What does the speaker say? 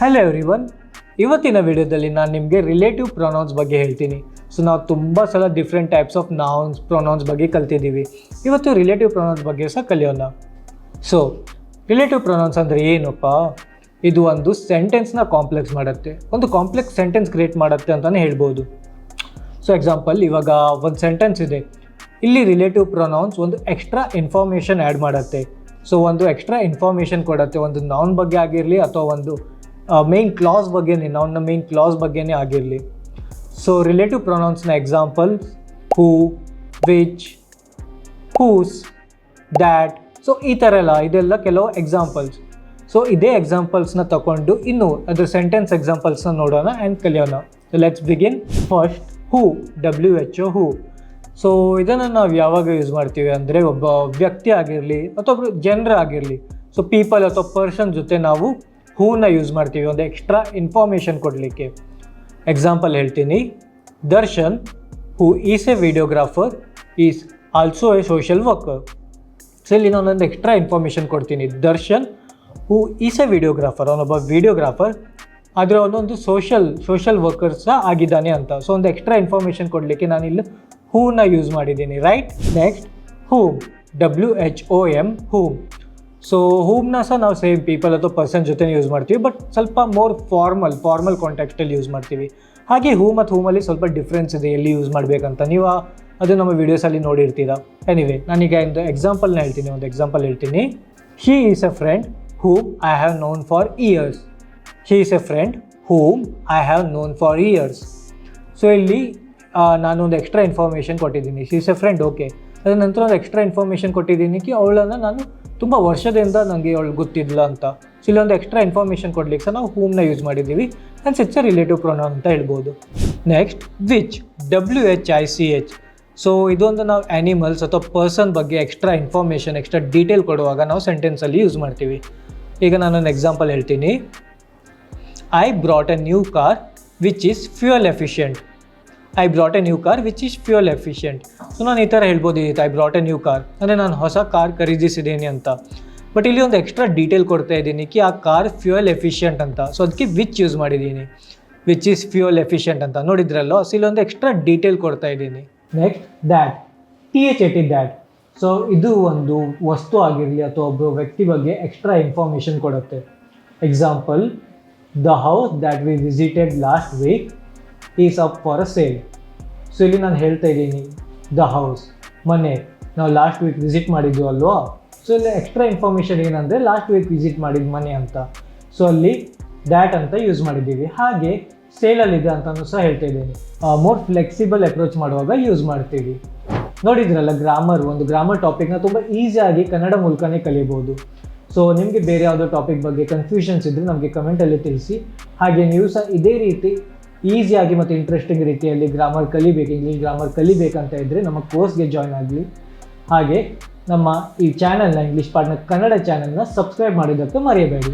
Hello everyone ಇವತ್ತಿನ ವಿಡಿಯೋದಲ್ಲಿ ನಾನು ನಿಮಗೆ ರಿಲೇಟಿವ್ ಪ್ರೊನೌನ್ಸ್ ಬಗ್ಗೆ ಹೇಳ್ತೀನಿ. ಸೊ ನಾವು ತುಂಬ ಸಲ different types of nouns pronouns ಬಗ್ಗೆ ಕಲ್ತಿದ್ದೀವಿ. ಇವತ್ತು ರಿಲೇಟಿವ್ ಪ್ರೊನೌನ್ಸ್ ಬಗ್ಗೆ ಸಹ ಕಲಿಯೋಣ. ಸೊ ರಿಲೇಟಿವ್ ಪ್ರೊನೌನ್ಸ್ ಅಂದರೆ ಏನಪ್ಪ? ಇದು ಒಂದು ಸೆಂಟೆನ್ಸ್ನ ಕಾಂಪ್ಲೆಕ್ಸ್ ಮಾಡುತ್ತೆ. ಒಂದು ಕಾಂಪ್ಲೆಕ್ಸ್ ಸೆಂಟೆನ್ಸ್ ಕ್ರಿಯೇಟ್ ಮಾಡುತ್ತೆ ಅಂತಲೇ ಹೇಳ್ಬೋದು. ಸೊ ಎಕ್ಸಾಂಪಲ್ ಇವಾಗ ಒಂದು ಸೆಂಟೆನ್ಸ್ ಇದೆ. ಇಲ್ಲಿ ರಿಲೇಟಿವ್ ಪ್ರೊನೌನ್ಸ್ ಒಂದು ಎಕ್ಸ್ಟ್ರಾ ಇನ್ಫಾರ್ಮೇಷನ್ ಆ್ಯಡ್ ಮಾಡುತ್ತೆ. ಸೊ ಒಂದು ಎಕ್ಸ್ಟ್ರಾ ಇನ್ಫಾರ್ಮೇಷನ್ ಕೊಡುತ್ತೆ. ಒಂದು ನೌನ್ ಬಗ್ಗೆ ಆಗಿರಲಿ ಅಥವಾ ಒಂದು ಮೇನ್ ಕ್ಲಾಸ್ ಬಗ್ಗೆನೇ ನೌನ್ನ ಮೇನ್ ಕ್ಲಾಸ್ ಬಗ್ಗೆನೇ ಆಗಿರಲಿ. So relative ಪ್ರೊನೌನ್ಸ್ನ example who which whose that so ಈ ಥರ ಎಲ್ಲ, ಇದೆಲ್ಲ ಕೆಲವು ಎಕ್ಸಾಂಪಲ್ಸ್ ಸೊ ಇದೇ ಎಕ್ಸಾಂಪಲ್ಸ್ನ ತಗೊಂಡು ಇನ್ನು ಅದ್ರ ಸೆಂಟೆನ್ಸ್ ಎಕ್ಸಾಂಪಲ್ಸ್ನ ನೋಡೋಣ ಆ್ಯಂಡ್ ಕಲಿಯೋಣ. Let's begin first who W H O who so ಇದನ್ನು ನಾವು ಯಾವಾಗ ಯೂಸ್ ಮಾಡ್ತೀವಿ ಅಂದರೆ ಒಬ್ಬ ವ್ಯಕ್ತಿ ಆಗಿರಲಿ, ಅಥವಾ ಒಬ್ಬರು ಜನರ ಆಗಿರಲಿ ಸೊ ಪೀಪಲ್ ಅಥವಾ ಪರ್ಸನ್ ಜೊತೆ ನಾವು ಹೂನ ಯೂಸ್ ಮಾಡ್ತೀವಿ, ಒಂದು ಎಕ್ಸ್ಟ್ರಾ ಇನ್ಫಾರ್ಮೇಷನ್ ಕೊಡಲಿಕ್ಕೆ. ಎಕ್ಸಾಂಪಲ್ ಹೇಳ್ತೀನಿ. Darshan who is a videographer is also a social worker so ಇಲ್ಲಿ ನಾನೊಂದು ಎಕ್ಸ್ಟ್ರಾ ಇನ್ಫಾರ್ಮೇಷನ್ ಕೊಡ್ತೀನಿ. Darshan who is a videographer ಅವನೊಬ್ಬ ವಿಡಿಯೋಗ್ರಾಫರ್ ಆದರೆ ಅವನೊಂದು ಸೋಷಲ್ ಸೋಷಲ್ ವರ್ಕರ್ ಸಹ ಆಗಿದ್ದಾನೆ ಅಂತ. ಸೊ ಒಂದು ಎಕ್ಸ್ಟ್ರಾ ಇನ್ಫಾರ್ಮೇಷನ್ ಕೊಡಲಿಕ್ಕೆ ನಾನಿಲ್ಲಿ ಹೂನ ಯೂಸ್ ಮಾಡಿದ್ದೀನಿ. Right next whom W H O M whom so ಹೂಮ್ನ ಸಹ ನಾವು ಸೇಮ್ ಪೀಪಲ್ ಅಥವಾ ಪರ್ಸನ್ ಜೊತೆ ಯೂಸ್ ಮಾಡ್ತೀವಿ ಬಟ್ ಸ್ವಲ್ಪ ಮೋರ್ ಫಾರ್ಮಲ್ ಫಾರ್ಮಲ್ ಕಾಂಟ್ಯಾಕ್ಟಲ್ಲಿ ಯೂಸ್ ಮಾಡ್ತೀವಿ. ಹಾಗೆ ಹೂ ಮತ್ತು ಹೂಮಲ್ಲಿ ಸ್ವಲ್ಪ ಡಿಫ್ರೆನ್ಸ್ ಇದೆ, ಎಲ್ಲಿ ಯೂಸ್ ಮಾಡಬೇಕಂತ. ನೀವು ಅದು ನಮ್ಮ ವೀಡಿಯೋಸಲ್ಲಿ ನೋಡಿರ್ತೀರಾ. ಎನಿವೆ ನಾನೀಗ ಒಂದು ಎಕ್ಸಾಂಪಲ್ನ ಹೇಳ್ತೀನಿ, ಒಂದು ಎಕ್ಸಾಂಪಲ್ ಹೇಳ್ತೀನಿ. He is a friend whom I have known for years he is a friend whom I have known for years so ಇಲ್ಲಿ ನಾನೊಂದು ಎಕ್ಸ್ಟ್ರಾ ಇನ್ಫಾರ್ಮೇಷನ್ ಕೊಟ್ಟಿದ್ದೀನಿ. He is a friend okay ಅದರ ನಂತರ ಒಂದು ಎಕ್ಸ್ಟ್ರಾ ಇನ್ಫಾರ್ಮೇಷನ್ ಕೊಟ್ಟಿದ್ದೀನಿ ಕಿ ಅವಳನ್ನು ನಾನು ತುಂಬ ವರ್ಷದಿಂದ ನನಗೆ ಅವಳು ಗೊತ್ತಿದ್ಲ ಅಂತ. ಸೊ ಇಲ್ಲೊಂದು ಎಕ್ಸ್ಟ್ರಾ ಇನ್ಫಾರ್ಮೇಷನ್ ಕೊಡ್ಲಿಕ್ಕೆ ಸಹ ನಾವು ಹೂಮ್ನ ಯೂಸ್ ಮಾಡಿದ್ದೀವಿ. And it's a relative pronoun ಅಂತ ಹೇಳ್ಬೋದು. Next which W H I C H so ಇದೊಂದು ನಾವು ಆ್ಯನಿಮಲ್ಸ್ ಅಥವಾ ಪರ್ಸನ್ ಬಗ್ಗೆ ಎಕ್ಸ್ಟ್ರಾ ಇನ್ಫಾರ್ಮೇಷನ್ ಎಕ್ಸ್ಟ್ರಾ ಡೀಟೇಲ್ ಕೊಡುವಾಗ ನಾವು ಸೆಂಟೆನ್ಸಲ್ಲಿ ಯೂಸ್ ಮಾಡ್ತೀವಿ. ಈಗ ನಾನೊಂದು ಎಕ್ಸಾಂಪಲ್ ಹೇಳ್ತೀನಿ. I brought a new car which is fuel efficient I brought a new car which is fuel efficient so ನಾನು ಈ ಥರ ಹೇಳ್ಬೋದಿತ್ತು I brought a new car ಅಂದರೆ ನಾನು ಹೊಸ ಕಾರ್ ಖರೀದಿಸಿದ್ದೀನಿ ಅಂತ. ಬಟ್ ಇಲ್ಲಿ ಒಂದು ಎಕ್ಸ್ಟ್ರಾ ಡೀಟೇಲ್ ಕೊಡ್ತಾ ಇದ್ದೀನಿ ಕಿ ಆ ಕಾರ್ ಫ್ಯೂಯಲ್ ಎಫಿಷಿಯಂಟ್ ಅಂತ. ಸೊ ಅದಕ್ಕೆ ವಿಚ್ ಯೂಸ್ ಮಾಡಿದ್ದೀನಿ? ವಿಚ್ ಈಸ್ ಫ್ಯೂಯಲ್ ಎಫಿಷಿಯಂಟ್ ಅಂತ. ನೋಡಿದ್ರಲ್ಲೋ ಸೊ ಇಲ್ಲೊಂದು ಎಕ್ಸ್ಟ್ರಾ ಡೀಟೇಲ್ ಕೊಡ್ತಾ ಇದ್ದೀನಿ. Next that T H A T that so ಇದು ಒಂದು ವಸ್ತು ಆಗಿರಲಿ ಅಥವಾ ಒಬ್ಬ ವ್ಯಕ್ತಿ ಬಗ್ಗೆ ಎಕ್ಸ್ಟ್ರಾ ಇನ್ಫಾರ್ಮೇಷನ್ ಕೊಡುತ್ತೆ. Example the house that we visited last week is up for a sale so ಇಲ್ಲಿ ನಾನು ಹೇಳ್ತಾ ಇದ್ದೀನಿ ದ ಹೌಸ್ ಮನೆ ನಾವು ಲಾಸ್ಟ್ ವೀಕ್ ವಿಸಿಟ್ ಮಾಡಿದ್ದು ಅಲ್ವಾ? ಸೊ ಇಲ್ಲಿ ಎಕ್ಸ್ಟ್ರಾ ಇನ್ಫಾರ್ಮೇಷನ್ ಏನಂದರೆ ಲಾಸ್ಟ್ ವೀಕ್ ವಿಸಿಟ್ ಮಾಡಿದ ಮನೆ ಅಂತ. ಸೊ ಅಲ್ಲಿ ದ್ಯಾಟ್ ಅಂತ ಯೂಸ್ ಮಾಡಿದ್ದೀವಿ. ಹಾಗೆ ಸೇಲಲ್ಲಿದೆ ಅಂತಲೂ ಸಹ ಹೇಳ್ತಾ ಇದ್ದೀನಿ. ಮೋರ್ ಫ್ಲೆಕ್ಸಿಬಲ್ ಅಪ್ರೋಚ್ ಮಾಡುವಾಗ ಯೂಸ್ ಮಾಡ್ತೀವಿ. ನೋಡಿದ್ರಲ್ಲ ಗ್ರಾಮರ್ ಒಂದು ಗ್ರಾಮರ್ ಟಾಪಿಕ್ನ ತುಂಬ ಈಸಿಯಾಗಿ ಕನ್ನಡ ಮೂಲಕನೇ ಕಲಿಯಬಹುದು. ಸೊ ನಿಮಗೆ ಬೇರೆ ಯಾವುದೋ ಟಾಪಿಕ್ ಬಗ್ಗೆ ಕನ್ಫ್ಯೂಷನ್ಸ್ ಇದ್ದರೆ ನಮಗೆ ಕಮೆಂಟಲ್ಲಿ ತಿಳಿಸಿ. ಹಾಗೆ ನೀವು ಸಹ ಇದೇ ರೀತಿ ಈಸಿಯಾಗಿ ಮತ್ತು ಇಂಟ್ರೆಸ್ಟಿಂಗ್ ರೀತಿಯಲ್ಲಿ ಗ್ರಾಮರ್ ಕಲಿಬೇಕು ಇಂಗ್ಲೀಷ್ ಗ್ರಾಮರ್ ಕಲಿಬೇಕಂತ ಇದ್ದರೆ ನಮ್ಮ ಕೋರ್ಸ್ಗೆ ಜಾಯ್ನ್ ಆಗಲಿ. ಹಾಗೆ ನಮ್ಮ ಈ ಚಾನಲ್ನ ಇಂಗ್ಲೀಷ್ ಪಾಠನ ಕನ್ನಡ ಚಾನಲ್ನ ಸಬ್ಸ್ಕ್ರೈಬ್ ಮಾಡೋದಕ್ಕೆ ಮರೆಯಬೇಡಿ.